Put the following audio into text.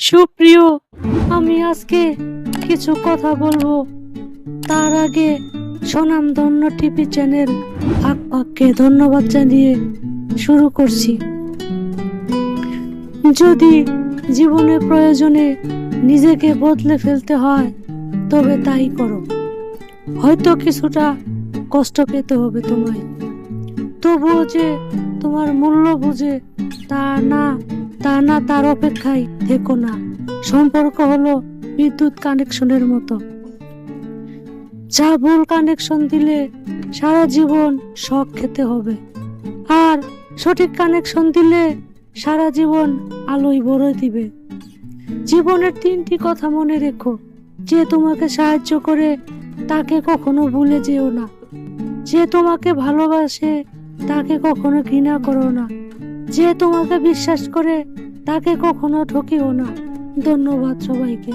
সুপ্রিয়, আমি আজকে কিছু কথা বলব। তার আগে স্বনামধন্য টিভি চ্যানেল আকপাককে ধন্যবাদ জানিয়ে শুরু করছি। যদি জীবনে প্রয়োজনে নিজেকে বদলে ফেলতে হয়, তবে তাই করো। হয়তো কিছুটা কষ্ট পেতে হবে তোমায়। তবুও যে তোমার মূল্য বুঝে তা না তা না, তার অপেক্ষায় থেকো না। সম্পর্ক হলো বিদ্যুৎ কানেকশনের মতো। যা ভুল কানেকশন দিলে সারা জীবন শখ খেতে হবে। আর সঠিক কানেকশন দিলে সারা জীবন আলোয় ভরে দিবে। জীবনের তিনটি কথা মনে রেখো। যে তোমাকে সাহায্য করে, তাকে কখনো ভুলে যেও না। যে তোমাকে ভালোবাসে, তাকে কখনো ঘৃণা করো না। যে তোমাকে বিশ্বাস করে তাকে কখনো ঠকিও না। ধন্যবাদ সবাইকে।